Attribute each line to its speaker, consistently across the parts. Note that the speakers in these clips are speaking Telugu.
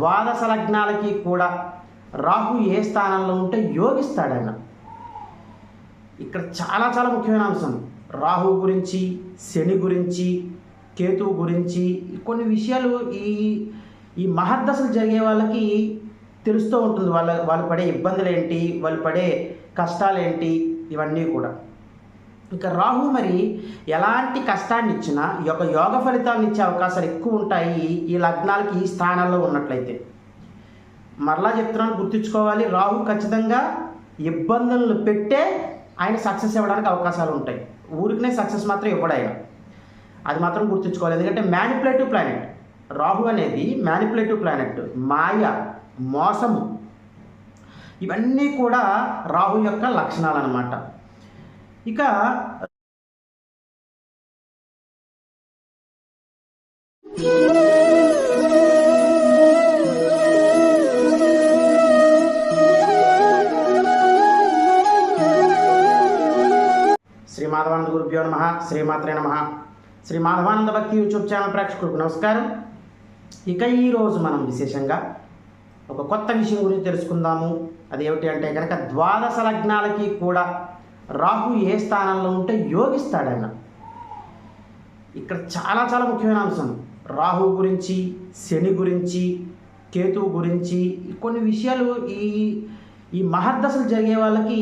Speaker 1: ద్వాదశ లగ్నాలకి కూడా రాహు ఏ స్థానంలో ఉంటే యోగిస్తాడు ఆయన ఇక్కడ చాలా చాలా ముఖ్యమైన అంశం. రాహు గురించి శని గురించి కేతువు గురించి కొన్ని విషయాలు ఈ ఈ మహర్దశలు జరిగే వాళ్ళకి తెలుస్తూ ఉంటుంది. వాళ్ళ వాళ్ళు పడే ఇబ్బందులు ఏంటి వాళ్ళు పడే కష్టాలు ఏంటి ఇవన్నీ కూడా. ఇక రాహు మరి ఎలాంటి కష్టాన్ని ఇచ్చినా ఈ యొక్క యోగ ఫలితాలను ఇచ్చే అవకాశాలు ఎక్కువ ఉంటాయి ఈ లగ్నాలకి ఈ స్థానాల్లో ఉన్నట్లయితే. మరలా చెప్తున్నాను గుర్తుంచుకోవాలి రాహు ఖచ్చితంగా ఇబ్బందులను పెట్టే ఆయన సక్సెస్ ఇవ్వడానికి అవకాశాలు ఉంటాయి. ఊరికనే సక్సెస్ మాత్రం ఇవ్వడు ఆయన. అది మాత్రం గుర్తుంచుకోవాలి. ఎందుకంటే మ్యానిపులేటివ్ ప్లానెట్ రాహు అనేది మ్యానిపులేటివ్ ప్లానెట్ మాయ మోసము ఇవన్నీ కూడా రాహు యొక్క లక్షణాలు అన్నమాట ఇక శ్రీ మాధవానంద గురుభ్యో నమ శ్రీమాత్రే నమ. శ్రీ మాధవానంద భక్తి యూట్యూబ్ ఛానల్ ప్రేక్షకులకు నమస్కారం. ఇక ఈరోజు మనం విశేషంగా ఒక కొత్త విషయం గురించి తెలుసుకుందాము. అది ఏమిటి అంటే కనుక ద్వాదశ లగ్నాలకి కూడా రాహు ఏ స్థానంలో ఉంటే యోగిస్తాడు ఆయన ఇక్కడ చాలా చాలా ముఖ్యమైన అంశం. రాహు గురించి శని గురించి కేతువు గురించి కొన్ని విషయాలు ఈ ఈ మహర్దశలు జరిగే వాళ్ళకి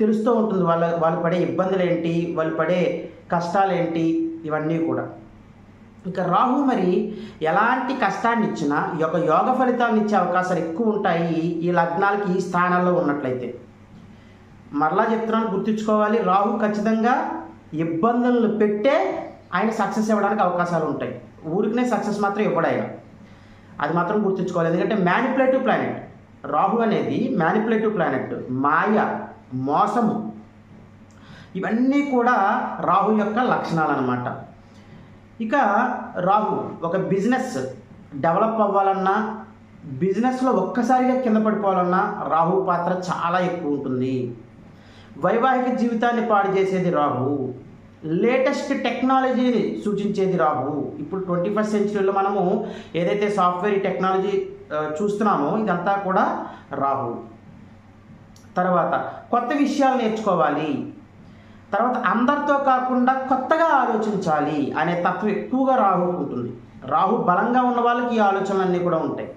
Speaker 1: తెలుస్తూ ఉంటుంది. వాళ్ళ వాళ్ళు పడే ఇబ్బందులు ఏంటి వాళ్ళు పడే కష్టాలు ఏంటి ఇవన్నీ కూడా. ఇక రాహు మరి ఎలాంటి కష్టాన్ని ఇచ్చినా ఈ యొక్క యోగ ఫలితాన్ని ఇచ్చే అవకాశాలు ఎక్కువ ఉంటాయి ఈ లగ్నాలకి ఈ స్థానాల్లో ఉన్నట్లయితే. మరలా చెప్తున్నాను గుర్తుంచుకోవాలి. రాహు ఖచ్చితంగా ఇబ్బందులను పెట్టే ఆయన సక్సెస్ ఇవ్వడానికి అవకాశాలు ఉంటాయి. ఊరికనే సక్సెస్ మాత్రం ఇవ్వడు అది మాత్రం గుర్తుంచుకోవాలి. ఎందుకంటే మ్యానిపులేటివ్ ప్లానెట్ రాహు అనేది మ్యానిపులేటివ్ ప్లానెట్ మాయ మోసము ఇవన్నీ కూడా రాహు యొక్క లక్షణాలు అనమాట ఇక రాహు ఒక బిజినెస్ డెవలప్ అవ్వాలన్నా బిజినెస్లో ఒక్కసారిగా కింద పడిపోవాలన్నా రాహు పాత్ర చాలా ఎక్కువ ఉంటుంది. వైవాహిక జీవితాన్ని పాడు చేసేది రాహు లేటెస్ట్ టెక్నాలజీని సూచించేది రాహు ఇప్పుడు ట్వంటీ ఫస్ట్ సెంచరీలో మనము ఏదైతే సాఫ్ట్వేర్ టెక్నాలజీ చూస్తున్నామో ఇదంతా కూడా రాహు తర్వాత కొత్త విషయాలు నేర్చుకోవాలి. తర్వాత అందరితో కాకుండా కొత్తగా ఆలోచించాలి అనే తత్వం ఎక్కువగా రాహు ఉంటుంది. రాహు బలంగా ఉన్న వాళ్ళకి ఈ ఆలోచనలన్నీ కూడా ఉంటాయి.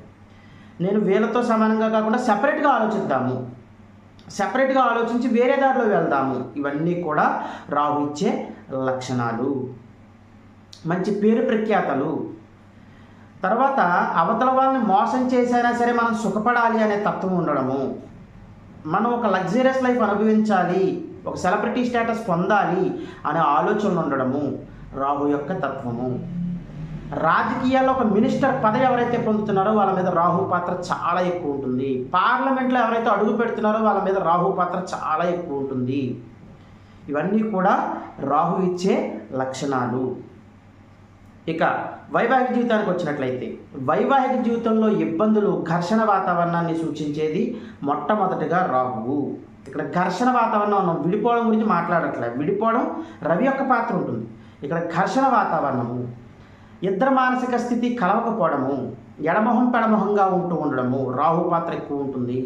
Speaker 1: నేను వీళ్ళతో సమానంగా కాకుండా సపరేట్గా ఆలోచిద్దాము. సెపరేట్గా ఆలోచించి వేరే దారిలో వెళ్దాము. ఇవన్నీ కూడా రాహు ఇచ్చే లక్షణాలు. మంచి పేరు ప్రఖ్యాతలు. తర్వాత అవతల వాళ్ళని మోసం చేసైనా సరే మనం సుఖపడాలి అనే తత్వం ఉండడము. మనం ఒక లగ్జరియస్ లైఫ్ అనుభవించాలి ఒక సెలబ్రిటీ స్టేటస్ పొందాలి అనే ఆలోచనలు ఉండడము రాహు యొక్క తత్వము. రాజకీయాల్లో ఒక మినిస్టర్ పదవి ఎవరైతే పొందుతున్నారో వాళ్ళ మీద రాహు పాత్ర చాలా ఎక్కువ ఉంటుంది. పార్లమెంట్లో ఎవరైతే అడుగు పెడుతున్నారో వాళ్ళ మీద రాహు పాత్ర చాలా ఎక్కువ ఉంటుంది. ఇవన్నీ కూడా రాహు ఇచ్చే లక్షణాలు. ఇక వైవాహిక జీవితానికి వచ్చినట్లయితే వైవాహిక జీవితంలో ఇబ్బందులు ఘర్షణ వాతావరణాన్ని సూచించేది మొట్టమొదటిగా రాహువు. ఇక్కడ ఘర్షణ వాతావరణం మనం విడిపోవడం గురించి మాట్లాడట్లేదు విడిపోవడం రవి యొక్క పాత్ర ఉంటుంది. ఇక్కడ ఘర్షణ వాతావరణము ఇద్దరు మానసిక స్థితి కలవకపోవడము ఎడమొహం పెడమొహంగా ఉంటూ ఉండడము రాహు పాత్ర ఎక్కువ ఉంటుంది.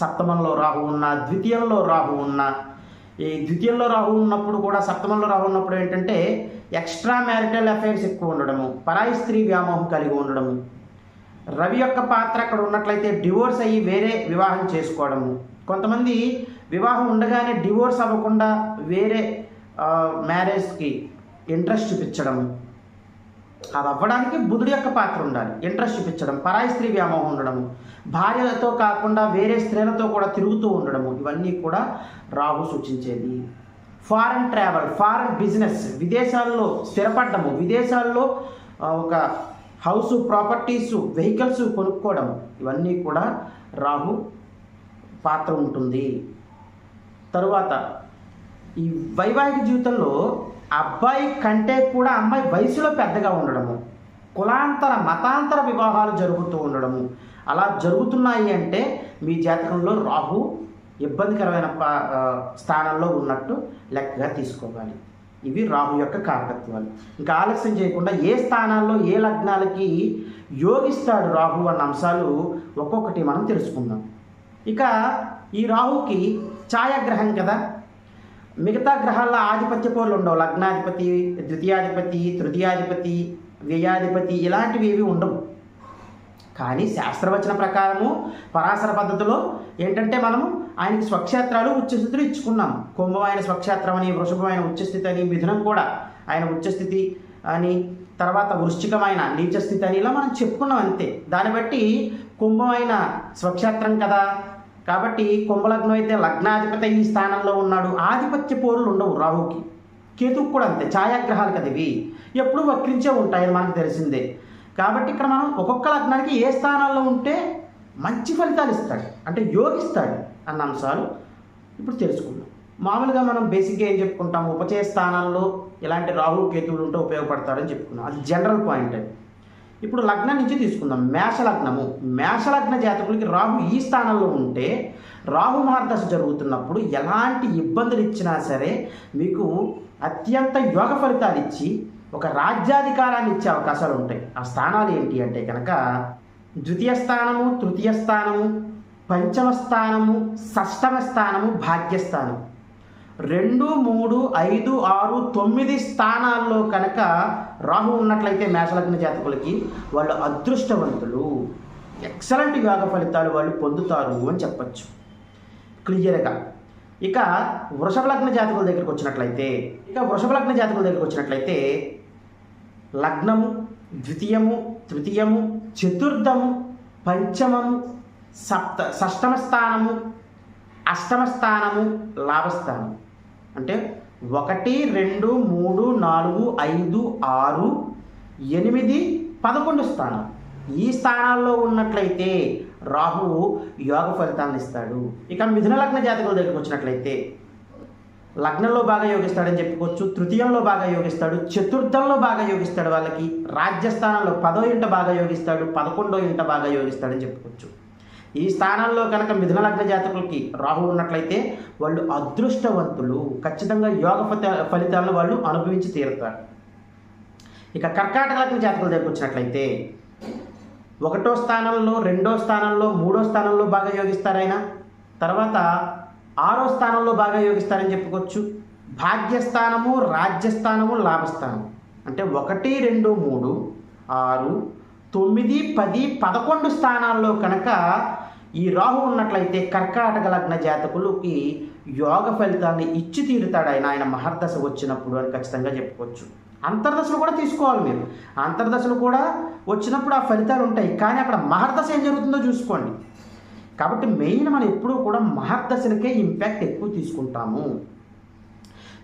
Speaker 1: సప్తమంలో రాహు ఉన్న ద్వితీయంలో రాహు ఉన్న ఈ ద్వితీయంలో రాహు ఉన్నప్పుడు కూడా సప్తమంలో రాహు ఉన్నప్పుడు ఏంటంటే ఎక్స్ట్రా మ్యారిటల్ అఫైర్స్ ఎక్కువ ఉండడము పరాయి స్త్రీ వ్యామోహం కలిగి ఉండడము. రవి యొక్క పాత్ర అక్కడ ఉన్నట్లయితే డివోర్స్ అయ్యి వేరే వివాహం చేసుకోవడము. కొంతమంది వివాహం ఉండగానే డివోర్స్ అవ్వకుండా వేరే మ్యారేజ్కి ఇంట్రెస్ట్ చూపించడము. అది అవ్వడానికి బుధుడి యొక్క పాత్ర ఉండాలి. ఇంట్రెస్ట్ చూపించడం పరాయి స్త్రీ వ్యామోహం ఉండడము భార్యలతో కాకుండా వేరే స్త్రీలతో కూడా తిరుగుతూ ఉండడము ఇవన్నీ కూడా రాహు సూచించేది. ఫారెన్ ట్రావెల్ ఫారెన్ బిజినెస్ విదేశాల్లో స్థిరపడము విదేశాల్లో ఒక హౌస్ ప్రాపర్టీస్ వెహికల్స్ కొనుక్కోవడం ఇవన్నీ కూడా రాహు పాత్ర ఉంటుంది. తరువాత ఈ వైవాహిక జీవితంలో అబ్బాయి కంటే కూడా అమ్మాయి వయసులో పెద్దగా ఉండడము కులాంతర మతాంతర వివాహాలు జరుగుతూ ఉండడము. అలా జరుగుతున్నాయి అంటే మీ జాతకంలో రాహు ఇబ్బందికరమైన పా- స్థానంలో ఉన్నట్టు లెక్కగా తీసుకోవాలి. ఇవి రాహు యొక్క కారకత్వాలు. ఇంకా ఆలస్యం చేయకుండా ఏ స్థానాల్లో ఏ లగ్నాలకి యోగిస్తాడు రాహు అన్న అంశాలు ఒక్కొక్కటి మనం తెలుసుకుందాం. ఇక ఈ రాహుకి ఛాయాగ్రహం కదా. మిగతా గ్రహాల్లో ఆధిపత్య పోలు ఉండవు. లగ్నాధిపతి ద్వితీయాధిపతి తృతీయాధిపతి వ్యయాధిపతి ఇలాంటివి ఏవి ఉండవు. కానీ శాస్త్రవచన ప్రకారము పరాశర పద్ధతిలో ఏంటంటే మనము ఆయనకి స్వక్షేత్రాలు ఉచ్చస్థితులు ఇచ్చుకున్నాం. కుంభం ఆయన స్వక్షేత్రం అని వృషభం ఆయన ఉచ్చస్థితి అని మిథునం కూడా ఆయన ఉచ్చస్థితి అని తర్వాత వృశ్చికమైన నీచస్థితి అని ఇలా మనం చెప్పుకున్నాం అంతే. దాన్ని బట్టి కుంభం అయిన స్వక్షేత్రం కదా కాబట్టి కుంభలగ్నం అయితే లగ్నాధిపతి ఈ స్థానంలో ఉన్నాడు. ఆధిపత్య పోరులు ఉండవు రాహుకి. కేతుకు కూడా అంతే. ఛాయాగ్రహాలు కదా ఇవి ఎప్పుడు వక్రించే ఉంటాయని మనకు తెలిసిందే. కాబట్టి ఇక్కడ మనం ఒక్కొక్క లగ్నానికి ఏ స్థానాల్లో ఉంటే మంచి ఫలితాలు ఇస్తాడు. అంటే యోగిస్తాడు అన్న అంశాలు ఇప్పుడు తెలుసుకుందాం. మామూలుగా మనం బేసిక్గా ఏం చెప్పుకుంటాం? ఉపచయ స్థానాల్లో ఇలాంటి రాహు కేతువులు ఉంటే ఉపయోగపడతాడని చెప్పుకున్నాం. అది జనరల్ పాయింట్ అది. ఇప్పుడు లగ్నం నుంచి తీసుకుందాం. మేష లగ్నము మేష లగ్న జాతకులకి రాహు ఈ స్థానంలో ఉంటే రాహు మహర్దశ జరుగుతున్నప్పుడు ఎలాంటి ఇబ్బందులు ఇచ్చినా సరే మీకు అత్యంత యోగ ఫలితాలు ఇచ్చి ఒక రాజ్యాధికారాన్ని ఇచ్చే అవకాశాలు ఉంటాయి. ఆ స్థానాలు ఏంటి అంటే కనుక ద్వితీయ స్థానము తృతీయ స్థానము పంచమ స్థానము షష్టమ స్థానము భాగ్యస్థానం. రెండు మూడు ఐదు ఆరు తొమ్మిది స్థానాల్లో కనుక రాహు ఉన్నట్లయితే మేషలగ్న జాతకులకి వాళ్ళు అదృష్టవంతులు. ఎక్సలెంట్ యోగ ఫలితాలు వాళ్ళు పొందుతారు అని చెప్పచ్చు. క్లియర్గా ఇక వృషభ లగ్న జాతకుల దగ్గరికి వచ్చినట్లయితే ఇక వృషభ లగ్న జాతకుల దగ్గరికి వచ్చినట్లయితే లగ్నము ద్వితీయము తృతీయము చతుర్థము పంచమము సప్త షష్టమ స్థానము అష్టమ స్థానము లాభస్థానం అంటే ఒకటి రెండు మూడు నాలుగు ఐదు ఆరు ఎనిమిది పదకొండు స్థానం. ఈ స్థానాల్లో ఉన్నట్లయితే రాహువు యోగ ఫలితాలను ఇస్తాడు. ఇక మిథున లగ్న జాతకుల దగ్గరికి వచ్చినట్లయితే లగ్నంలో బాగా యోగిస్తాడని చెప్పుకోవచ్చు తృతీయంలో బాగా యోగిస్తాడు చతుర్థంలో బాగా యోగిస్తాడు వాళ్ళకి రాజ్యస్థానంలో పదో ఇంట బాగా యోగిస్తాడు పదకొండో ఇంట బాగా యోగిస్తాడని చెప్పుకోవచ్చు. ఈ స్థానాల్లో కనుక మిథున లగ్న జాతకులకి రాహు ఉన్నట్లయితే వాళ్ళు అదృష్టవంతులు. ఖచ్చితంగా యోగ ఫలితాలను వాళ్ళు అనుభవించి తీరుతారు. ఇక కర్కాటక లగ్న జాతకుల దగ్గరికి వచ్చినట్లయితే ఒకటో స్థానంలో రెండో స్థానంలో మూడో స్థానంలో బాగా యోగిస్తారు ఆయన. తర్వాత ఆరో స్థానంలో బాగా యోగిస్తారని చెప్పుకోవచ్చు. భాగ్యస్థానము రాజ్యస్థానము లాభస్థానం. అంటే ఒకటి రెండు మూడు ఆరు తొమ్మిది పది పదకొండు స్థానాల్లో కనుక ఈ రాహు ఉన్నట్లయితే కర్కాటక లగ్న జాతకులకి యోగ ఫలితాన్ని ఇచ్చి తీరుతాడు ఆయన ఆయన మహర్దశ వచ్చినప్పుడు అని ఖచ్చితంగా చెప్పుకోవచ్చు. అంతర్దశలు కూడా తీసుకోవాలి మీరు. అంతర్దశలు కూడా వచ్చినప్పుడు ఆ ఫలితాలు ఉంటాయి. కానీ అక్కడ మహర్దశ ఏం జరుగుతుందో చూసుకోండి. కాబట్టి మెయిన్ మనం ఎప్పుడూ కూడా మహర్దశలకే ఇంపాక్ట్ ఎక్కువ తీసుకుంటాము.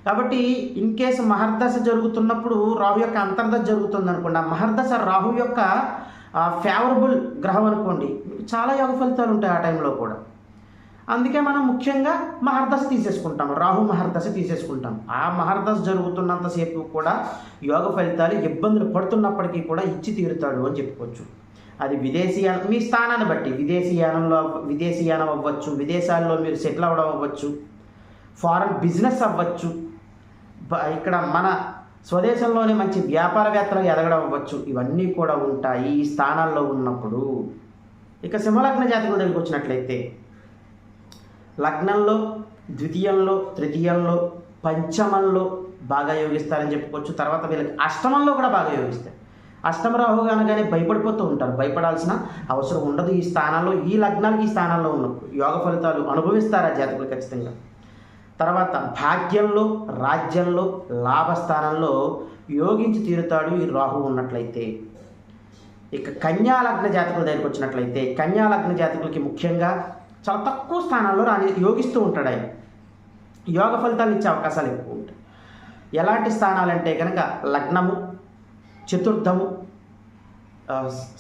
Speaker 1: కాబట్టి ఇన్ కేసు మహర్దశ జరుగుతున్నప్పుడు రాహు యొక్క అంతర్దశ జరుగుతుంది అనుకోండి ఆ మహర్దశ రాహు యొక్క ఫేవరబుల్ గ్రహం అనుకోండి. మీకు చాలా యోగ ఫలితాలు ఉంటాయి ఆ టైంలో కూడా. అందుకే మనం ముఖ్యంగా మహర్దశ తీసేసుకుంటాం. రాహు మహర్దశ తీసేసుకుంటాం. ఆ మహర్దశ జరుగుతున్నంతసేపు కూడా యోగ ఫలితాలు ఇబ్బందులు పడుతున్నప్పటికీ కూడా ఇచ్చి తీరుతాడు అని చెప్పుకోవచ్చు. అది విదేశీయానం మీ స్థానాన్ని బట్టి. విదేశీయానంలో విదేశీయానం అవ్వచ్చు. విదేశాల్లో మీరు సెటిల్ అవ్వడం అవ్వచ్చు. ఫారెన్ బిజినెస్ అవ్వచ్చు. ఇక్కడ మన స్వదేశంలోనే మంచి వ్యాపారవేత్తలు ఎదగడం అవ్వచ్చు. ఇవన్నీ కూడా ఉంటాయి ఈ స్థానాల్లో ఉన్నప్పుడు. ఇక సింహలగ్న జాతకుల దగ్గరికి వచ్చినట్లయితే లగ్నంలో ద్వితీయంలో తృతీయంలో పంచమంలో బాగా యోగిస్తారని చెప్పుకోవచ్చు. తర్వాత వీళ్ళకి అష్టమంలో కూడా బాగా యోగిస్తారు. అష్టమ రాహు అనగానే భయపడిపోతూ ఉంటారు. భయపడాల్సిన అవసరం ఉండదు ఈ స్థానాల్లో. ఈ లగ్నాలకి ఈ స్థానాల్లో ఉన్నప్పుడు యోగ ఫలితాలు అనుభవిస్తారు ఆ జాతకులు ఖచ్చితంగా? తర్వాత భాగ్యంలో రాజ్యంలో లాభస్థానంలో యోగించి తీరుతాడు ఈ రాహు ఉన్నట్లయితే. ఇక కన్యాలగ్న జాతకుల దగ్గరికి వచ్చినట్లయితే కన్యాలగ్న జాతకులకి ముఖ్యంగా చాలా తక్కువ స్థానాల్లో రాని యోగిస్తూ ఉంటాడు ఆయన. యోగ ఫలితాలు ఇచ్చే అవకాశాలు ఎక్కువ ఉంటాయి. ఎలాంటి స్థానాలంటే కనుక లగ్నము చతుర్థము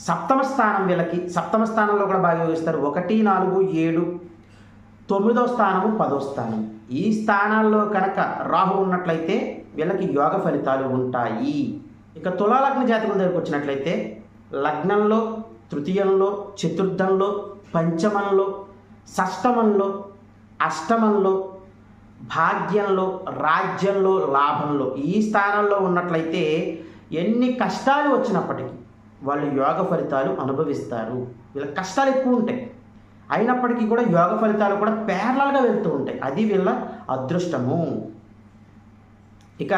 Speaker 1: సప్తమ స్థానం వీళ్ళకి సప్తమ స్థానంలో కూడా బాగా యోగిస్తారు. ఒకటి నాలుగు ఏడు తొమ్మిదో స్థానము పదో స్థానం ఈ స్థానాల్లో కనుక రాహు ఉన్నట్లయితే వీళ్ళకి యోగ ఫలితాలు ఉంటాయి. ఇక తులాలగ్న జాతకుల దగ్గరికి వచ్చినట్లయితే లగ్నంలో తృతీయంలో చతుర్థంలో పంచమంలో షష్టమంలో అష్టమంలో భాగ్యంలో రాజ్యంలో లాభంలో ఈ స్థానంలో ఉన్నట్లయితే ఎన్ని కష్టాలు వచ్చినప్పటికీ వాళ్ళు యోగ ఫలితాలు అనుభవిస్తారు. వీళ్ళ కష్టాలు ఎక్కువ ఉంటాయి. అయినప్పటికీ కూడా యోగ ఫలితాలు కూడా పేర్లల్గా వెళ్తూ ఉంటాయి. అది వీళ్ళ అదృష్టము. ఇక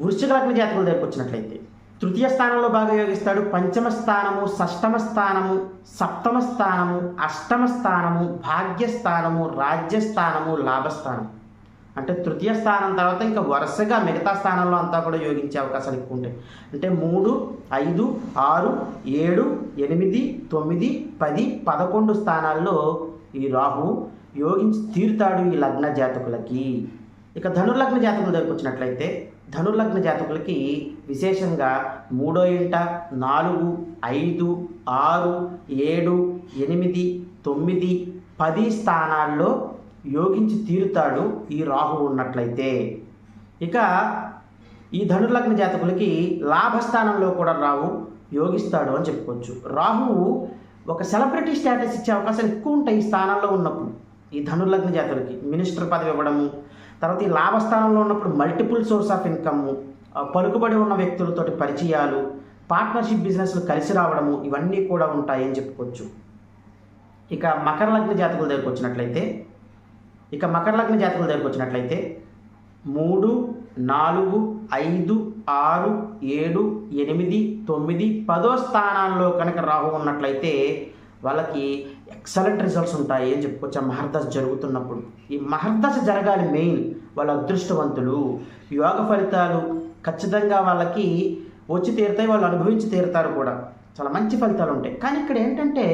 Speaker 1: వృశ్చిక లగ్న జాతకుల దగ్గరకు వచ్చినట్లయితే తృతీయ స్థానంలో బాగా యోగిస్తాడు. పంచమ స్థానము షష్టమ స్థానము సప్తమ స్థానము అష్టమ స్థానము భాగ్యస్థానము రాజ్యస్థానము లాభస్థానం అంటే తృతీయ స్థానం తర్వాత ఇంకా వరుసగా మిగతా స్థానంలో అంతా కూడా యోగించే అవకాశాలు ఎక్కువ ఉంటాయి. అంటే మూడు ఐదు ఆరు ఏడు ఎనిమిది తొమ్మిది పది పదకొండు స్థానాల్లో ఈ రాహు యోగించి తీరుతాడు ఈ లగ్న జాతకులకి. ఇక ధనుర్లగ్న జాతకుల దగ్గరకు వచ్చినట్లయితే ధనుర్లగ్న జాతకులకి విశేషంగా మూడో ఇంట నాలుగు ఐదు ఆరు ఏడు ఎనిమిది తొమ్మిది పది స్థానాల్లో యోగించి తీరుతాడు ఈ రాహు ఉన్నట్లయితే. ఇక ఈ ధనుర్లగ్న జాతకులకి లాభస్థానంలో కూడా రాహు యోగిస్తాడు అని చెప్పుకోవచ్చు. రాహువు ఒక సెలబ్రిటీ స్టేటస్ ఇచ్చే అవకాశాలు ఎక్కువ ఉంటాయి ఈ స్థానంలో ఉన్నప్పుడు. ఈ ధనుర్లగ్న జాతకులకి మినిస్టర్ పదవి ఇవ్వడము తర్వాత ఈ లాభస్థానంలో ఉన్నప్పుడు మల్టిపుల్ సోర్స్ ఆఫ్ ఇన్కమ్ పలుకుబడి ఉన్న వ్యక్తులతోటి పరిచయాలు పార్ట్నర్షిప్ బిజినెస్లు కలిసి రావడము ఇవన్నీ కూడా ఉంటాయని చెప్పుకోవచ్చు. ఇక మకర లగ్న జాతకుల దగ్గరకు వచ్చినట్లయితే ఇక మకర లగ్న జాతకుల దగ్గరకు వచ్చినట్లయితే మూడు నాలుగు ఐదు ఆరు ఏడు ఎనిమిది తొమ్మిది పదో స్థానాల్లో కనుక రాహు ఉన్నట్లయితే వాళ్ళకి ఎక్సలెంట్ రిజల్ట్స్ ఉంటాయి అని చెప్పుకోవచ్చు. మహర్దశ జరుగుతున్నప్పుడు. ఈ మహర్దశ జరగాలి మెయిన్ వాళ్ళ అదృష్టవంతులు. యోగ ఫలితాలు ఖచ్చితంగా వాళ్ళకి వచ్చి తీరుతాయి వాళ్ళు అనుభవించి తీరుతారు కూడా. చాలా మంచి ఫలితాలు ఉంటాయి. కానీ ఇక్కడ ఏంటంటే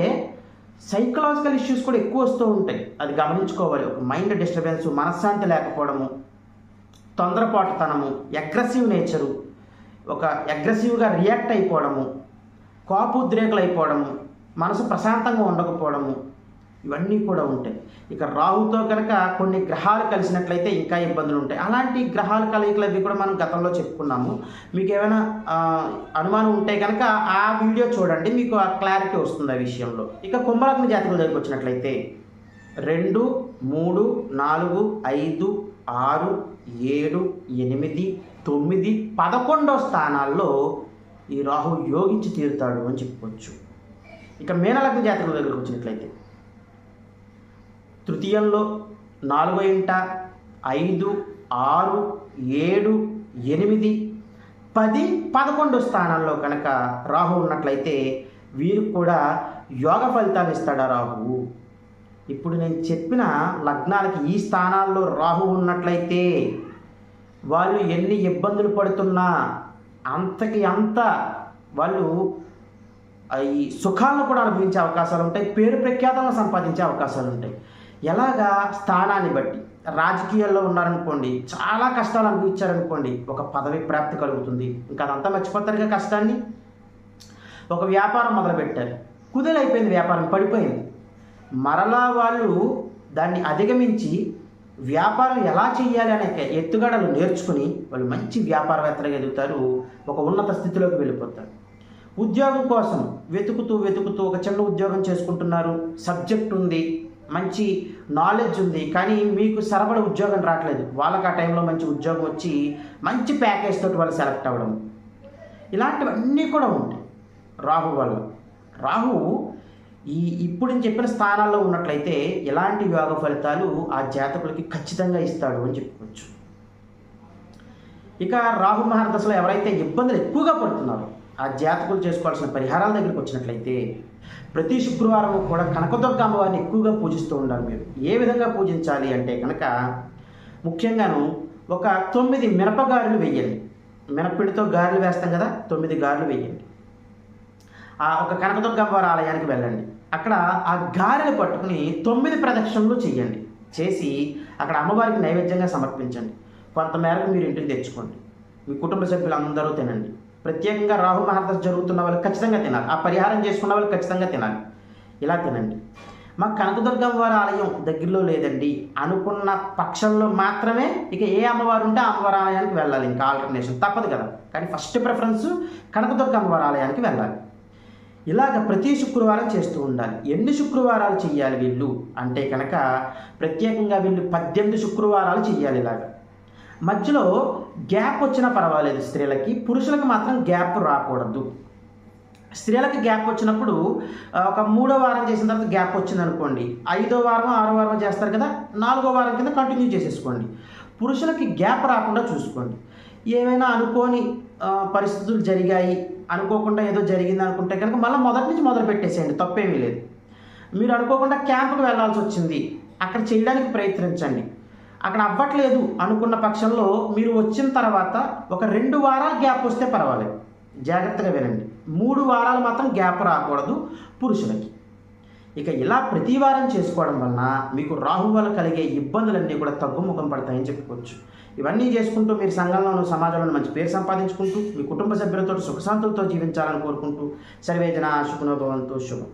Speaker 1: సైకలాజికల్ ఇష్యూస్ కూడా ఎక్కువ వస్తూ ఉంటాయి. అది గమనించుకోవాలి. ఒక మైండ్ డిస్టర్బెన్స్ మనశ్శాంతి లేకపోవడము తొందరపాటుతనము అగ్రెసివ్ నేచరు ఒక అగ్రెసివ్గా రియాక్ట్ అయిపోవడము కోపోద్రేకులు అయిపోవడము మనసు ప్రశాంతంగా ఉండకపోవడము ఇవన్నీ కూడా ఉంటాయి. ఇక రాహుతో కనుక కొన్ని గ్రహాలు కలిసినట్లయితే ఇంకా ఇబ్బందులు ఉంటాయి. అలాంటి గ్రహాల కలయికలు అవి కూడా మనం గతంలో చెప్పుకున్నాము. మీకు ఏమైనా అనుమానం ఉంటే కనుక ఆ వీడియో చూడండి. మీకు ఆ క్లారిటీ వస్తుంది ఆ విషయంలో. ఇక కుంభలగ్న జాతకం దగ్గరికి వచ్చినట్లయితే రెండు మూడు నాలుగు ఐదు ఆరు ఏడు ఎనిమిది తొమ్మిది పదకొండో స్థానాల్లో ఈ రాహు యోగించి తీరుతాడు అని చెప్పుకోవచ్చు. ఇక మీనలగ్న జాతకం దగ్గరకు వచ్చినట్లయితే తృతీయంలో నాలుగో ఇంట ఐదు ఆరు ఏడు ఎనిమిది పది పదకొండు స్థానాల్లో కనుక రాహు ఉన్నట్లయితే వీరికి కూడా యోగ ఫలితాలు ఇస్తాడా రాహు? ఇప్పుడు నేను చెప్పిన లగ్నాలకి ఈ స్థానాల్లో రాహు ఉన్నట్లయితే వాళ్ళు ఎన్ని ఇబ్బందులు పడుతున్నా అంతకి అంత వాళ్ళు ఈ సుఖాలను కూడా అనుభవించే అవకాశాలు ఉంటాయి పేరు ప్రఖ్యాతలను సంపాదించే అవకాశాలు ఉంటాయి. ఎలాగా స్థానాన్ని బట్టి? రాజకీయాల్లో ఉన్నారనుకోండి చాలా కష్టాలు అనుభవించారనుకోండి ఒక పదవి ప్రాప్తి కలుగుతుంది. ఇంకా అదంతా మర్చిపోతారుగా కష్టాన్ని? ఒక వ్యాపారం మొదలుపెట్టారు. కుదేలైపోయింది వ్యాపారం పడిపోయింది. మరలా వాళ్ళు దాన్ని అధిగమించి వ్యాపారం ఎలా చేయాలి అనే ఎత్తుగడలు నేర్చుకుని వాళ్ళు మంచి వ్యాపారవేత్తలుగా ఎదుగుతారు. ఒక ఉన్నత స్థితిలోకి వెళ్ళిపోతారు. ఉద్యోగం కోసం వెతుకుతూ వెతుకుతూ ఒక చిన్న ఉద్యోగం చేసుకుంటున్నారు. సబ్జెక్ట్ ఉంది. మంచి నాలెడ్జ్ ఉంది. కానీ మీకు సరపడ ఉద్యోగం రావట్లేదు. వాళ్ళకి ఆ టైంలో మంచి ఉద్యోగం వచ్చి మంచి ప్యాకేజ్ తోటి వాళ్ళు సెలెక్ట్ అవ్వడం. ఇలాంటివన్నీ కూడా ఉంటాయి. రాహు వల్ల. రాహు ఈ ఇప్పుడు నేను చెప్పిన స్థానాల్లో ఉన్నట్లయితే ఎలాంటి యోగ ఫలితాలు ఆ జాతకులకి ఖచ్చితంగా ఇస్తాడు అని చెప్పుకోవచ్చు. ఇక రాహు మహారదశలో ఎవరైతే ఇబ్బందులు ఎక్కువగా పడుతున్నారో ఆ జాతకులు చేసుకోవాల్సిన పరిహారాల దగ్గరికి వచ్చినట్లయితే ప్రతి శుక్రవారం కూడా కనకదుర్గ అమ్మవారిని ఎక్కువగా పూజిస్తూ ఉండాలి మీరు. ఏ విధంగా పూజించాలి అంటే కనుక ముఖ్యంగాను ఒక తొమ్మిది మినపగారులు వేయండి. మినప్పిండితో గారెలు వేస్తాం కదా తొమ్మిది గారెలు వేయండి. ఆ ఒక కనకదుర్గ అమ్మవారి ఆలయానికి వెళ్ళండి. అక్కడ ఆ గారెలు పట్టుకుని తొమ్మిది ప్రదక్షిణలు చేయండి. చేసి అక్కడ అమ్మవారికి నైవేద్యంగా సమర్పించండి. కొంతమేరకు మీరు ఇంటికి తెచ్చుకోండి. మీ కుటుంబ సభ్యులందరూ తినండి. ప్రత్యేకంగా రాహు మహాదశ జరుగుతున్న వాళ్ళు ఖచ్చితంగా తినాలి. ఆ పరిహారం చేసుకున్న వాళ్ళు ఖచ్చితంగా తినాలి. ఇలా తినండి. మా కనకదుర్గం వారి ఆలయం దగ్గరలో లేదండి. అనుకున్న పక్షంలో మాత్రమే ఇక ఏ అమ్మవారు ఉంటే ఆ అమ్మవారి ఆలయానికి వెళ్ళాలి. ఇంకా ఆల్టర్నేషన్ తప్పదు కదా. కానీ ఫస్ట్ ప్రిఫరెన్స్ కనకదుర్గ అమ్మవారి ఆలయానికి వెళ్ళాలి. ఇలాగ ప్రతి శుక్రవారం చేస్తూ ఉండాలి. ఎన్ని శుక్రవారాలు చెయ్యాలి వీళ్ళు? అంటే కనుక ప్రత్యేకంగా వీళ్ళు పద్దెనిమిది శుక్రవారాలు చెయ్యాలి ఇలాగ. మధ్యలో గ్యాప్ వచ్చినా పర్వాలేదు స్త్రీలకి. పురుషులకు మాత్రం గ్యాప్ రాకూడదు. స్త్రీలకు గ్యాప్ వచ్చినప్పుడు ఒక మూడో వారం చేసిన తర్వాత గ్యాప్ వచ్చింది అనుకోండి ఐదో వారం ఆరో వారం చేస్తారు కదా నాలుగో వారం కింద కంటిన్యూ చేసేసుకోండి. పురుషులకి గ్యాప్ రాకుండా చూసుకోండి. ఏమైనా అనుకోని పరిస్థితులు జరిగాయి అనుకోకుండా ఏదో జరిగింది అనుకుంటే కనుక మళ్ళీ మొదటి నుంచి మొదలు పెట్టేసేయండి తప్పేమీ లేదు. మీరు అనుకోకుండా క్యాంప్కి వెళ్ళాల్సి వచ్చింది అక్కడ చేయడానికి ప్రయత్నించండి. అక్కడ అవ్వట్లేదు అనుకున్న పక్షంలో మీరు వచ్చిన తర్వాత ఒక రెండు వారాలు గ్యాప్ వస్తే పర్వాలేదు. జాగ్రత్తగా వినండి. మూడు వారాలు మాత్రం గ్యాప్ రాకూడదు పురుషులకి. ఇక ఇలా ప్రతి వారం చేసుకోవడం వలన మీకు రాహు వల్ల కలిగే ఇబ్బందులన్నీ కూడా తగ్గుముఖం పడతాయని చెప్పుకోవచ్చు. ఇవన్నీ చేసుకుంటూ మీరు సంఘంలోనూ సమాజంలోనూ మంచి పేరు సంపాదించుకుంటూ మీ కుటుంబ సభ్యులతో సుఖశాంతులతో జీవించాలని కోరుకుంటూ సర్వేజన శుభనోభవంతో శుభం.